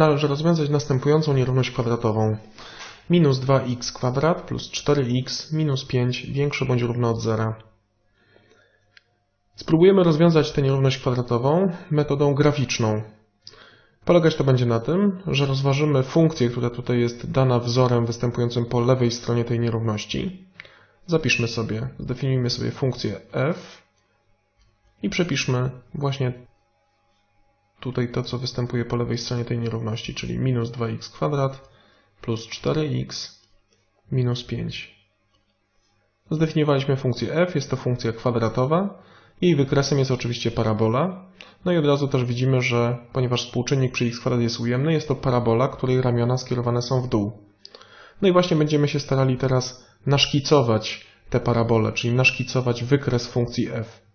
należy rozwiązać następującą nierówność kwadratową. Minus 2x kwadrat plus 4x minus 5 większe bądź równe od zera. Spróbujemy rozwiązać tę nierówność kwadratową metodą graficzną. Polegać to będzie na tym, że rozważymy funkcję, która tutaj jest dana wzorem występującym po lewej stronie tej nierówności. Zapiszmy sobie, zdefiniujmy sobie funkcję f i przepiszmy właśnie tutaj to, co występuje po lewej stronie tej nierówności, czyli minus 2x kwadrat plus 4x minus 5. Zdefiniowaliśmy funkcję f, jest to funkcja kwadratowa. Jej wykresem jest oczywiście parabola. No i od razu też widzimy, że ponieważ współczynnik przy x kwadrat jest ujemny, jest to parabola, której ramiona skierowane są w dół. No i właśnie będziemy się starali teraz naszkicować tę parabolę, czyli naszkicować wykres funkcji f.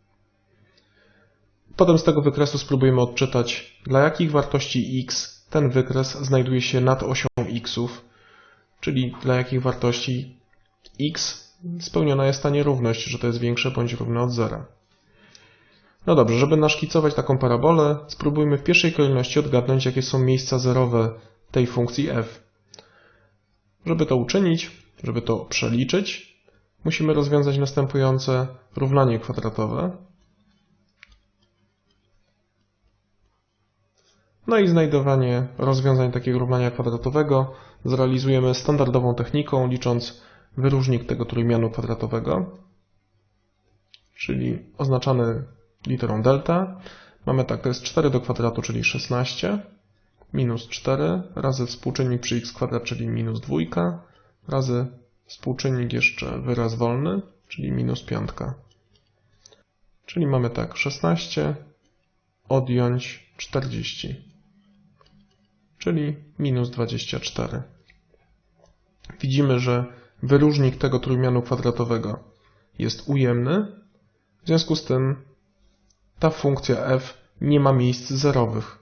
Potem z tego wykresu spróbujemy odczytać, dla jakich wartości x ten wykres znajduje się nad osią xów, czyli dla jakich wartości x spełniona jest ta nierówność, że to jest większe bądź równe od zera. No dobrze, żeby naszkicować taką parabolę, spróbujmy w pierwszej kolejności odgadnąć, jakie są miejsca zerowe tej funkcji f. Żeby to uczynić, żeby to przeliczyć, musimy rozwiązać następujące równanie kwadratowe. No i znajdowanie rozwiązań takiego równania kwadratowego zrealizujemy standardową techniką, licząc wyróżnik tego trójmianu kwadratowego, czyli oznaczany literą delta. Mamy tak, to jest 4 do kwadratu, czyli 16, minus 4 razy współczynnik przy x kwadrat, czyli minus 2, razy współczynnik jeszcze wyraz wolny, czyli minus 5. Czyli mamy tak, 16 odjąć 40, czyli minus 24. Widzimy, że wyróżnik tego trójmianu kwadratowego jest ujemny, w związku z tym ta funkcja f nie ma miejsc zerowych.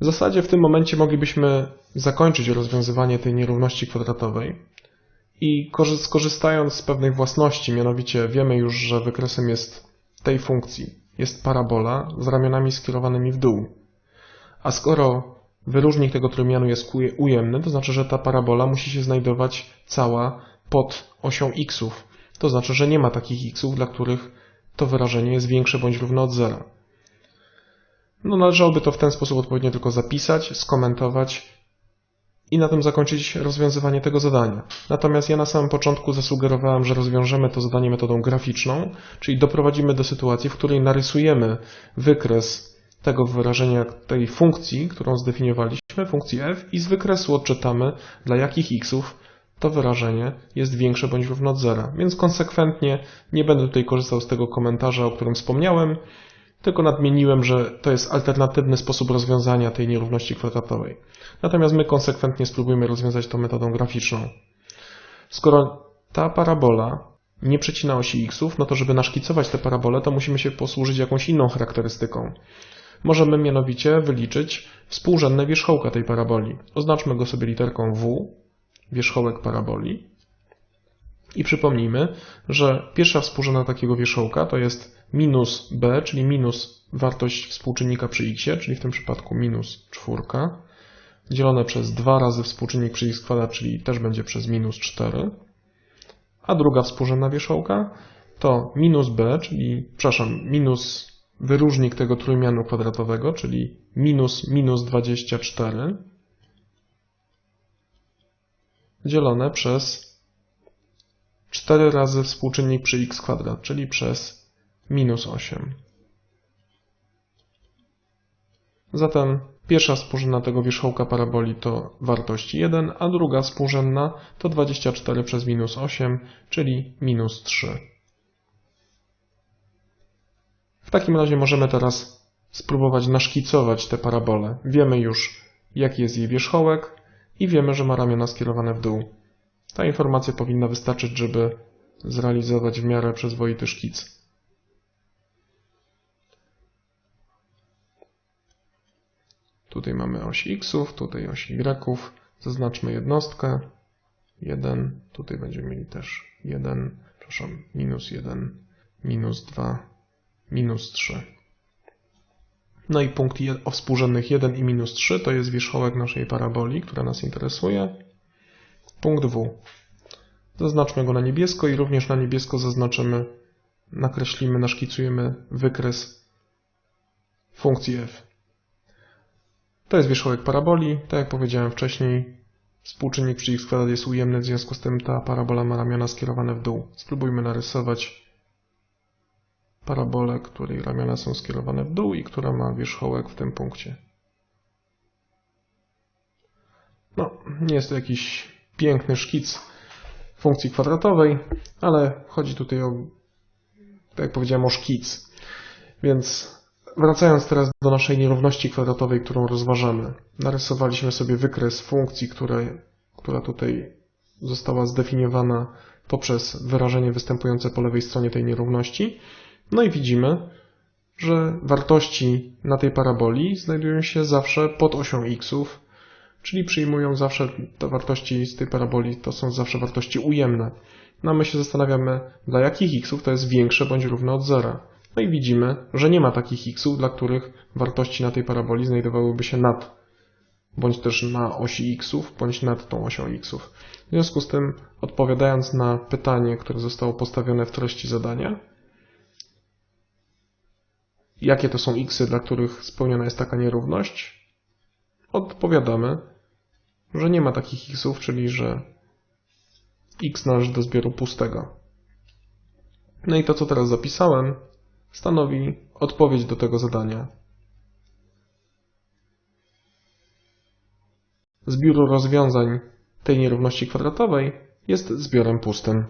W zasadzie w tym momencie moglibyśmy zakończyć rozwiązywanie tej nierówności kwadratowej i skorzystając z pewnych własności, mianowicie wiemy już, że wykresem jest tej funkcji jest parabola z ramionami skierowanymi w dół. A skoro wyróżnik tego trójmianu jest ujemny, to znaczy, że ta parabola musi się znajdować cała pod osią xów. To znaczy, że nie ma takich xów, dla których to wyrażenie jest większe bądź równe od zera. No, należałoby to w ten sposób odpowiednio tylko zapisać, skomentować i na tym zakończyć rozwiązywanie tego zadania. Natomiast ja na samym początku zasugerowałem, że rozwiążemy to zadanie metodą graficzną, czyli doprowadzimy do sytuacji, w której narysujemy wykres tego wyrażenia, tej funkcji, którą zdefiniowaliśmy, funkcji f i z wykresu odczytamy, dla jakich xów to wyrażenie jest większe bądź równe od zera. Więc konsekwentnie nie będę tutaj korzystał z tego komentarza, o którym wspomniałem, tylko nadmieniłem, że to jest alternatywny sposób rozwiązania tej nierówności kwadratowej. Natomiast my konsekwentnie spróbujemy rozwiązać to metodą graficzną. Skoro ta parabola nie przecina osi xów, no to żeby naszkicować tę parabolę, to musimy się posłużyć jakąś inną charakterystyką. Możemy mianowicie wyliczyć współrzędne wierzchołka tej paraboli. Oznaczmy go sobie literką w, wierzchołek paraboli. I przypomnijmy, że pierwsza współrzędna takiego wierzchołka to jest minus b, czyli minus wartość współczynnika przy x, czyli w tym przypadku minus czwórka, dzielone przez 2 razy współczynnik przy x kwadrat, czyli też będzie przez minus 4. A druga współrzędna wierzchołka to minus b, czyli, przepraszam, minus wyróżnik tego trójmianu kwadratowego, czyli minus minus 24 dzielone przez 4 razy współczynnik przy x kwadrat, czyli przez minus 8. Zatem pierwsza współrzędna tego wierzchołka paraboli to wartość 1, a druga współrzędna to 24 przez minus 8, czyli minus 3. W takim razie możemy teraz spróbować naszkicować tę parabolę. Wiemy już, jaki jest jej wierzchołek, i wiemy, że ma ramiona skierowane w dół. Ta informacja powinna wystarczyć, żeby zrealizować w miarę przyzwoity szkic. Tutaj mamy oś xów, tutaj oś y. Zaznaczmy jednostkę. 1. Tutaj będziemy mieli też 1, przepraszam, minus 1, minus 2, minus 3. No i punkt o współrzędnych 1 i minus 3 to jest wierzchołek naszej paraboli, która nas interesuje. Punkt W. Zaznaczmy go na niebiesko i również na niebiesko zaznaczymy, nakreślimy, naszkicujemy wykres funkcji f. To jest wierzchołek paraboli. Tak jak powiedziałem wcześniej, współczynnik przy x kwadrat jest ujemny, w związku z tym ta parabola ma ramiona skierowane w dół. Spróbujmy narysować parabolę, której ramiona są skierowane w dół i która ma wierzchołek w tym punkcie. No, nie jest to jakiś piękny szkic funkcji kwadratowej, ale chodzi tutaj o, tak jak powiedziałem, o szkic. Więc wracając teraz do naszej nierówności kwadratowej, którą rozważamy. Narysowaliśmy sobie wykres funkcji, które, która tutaj została zdefiniowana poprzez wyrażenie występujące po lewej stronie tej nierówności. No i widzimy, że wartości na tej paraboli znajdują się zawsze pod osią xów, czyli przyjmują zawsze te wartości z tej paraboli, to są zawsze wartości ujemne. No a my się zastanawiamy, dla jakich xów to jest większe bądź równe od zera. No i widzimy, że nie ma takich xów, dla których wartości na tej paraboli znajdowałyby się nad, bądź też na osi xów, bądź nad tą osią xów. W związku z tym, odpowiadając na pytanie, które zostało postawione w treści zadania, jakie to są xy, dla których spełniona jest taka nierówność, odpowiadamy, że nie ma takich xów, czyli że x należy do zbioru pustego. No i to, co teraz zapisałem, stanowi odpowiedź do tego zadania. Zbiór rozwiązań tej nierówności kwadratowej jest zbiorem pustym.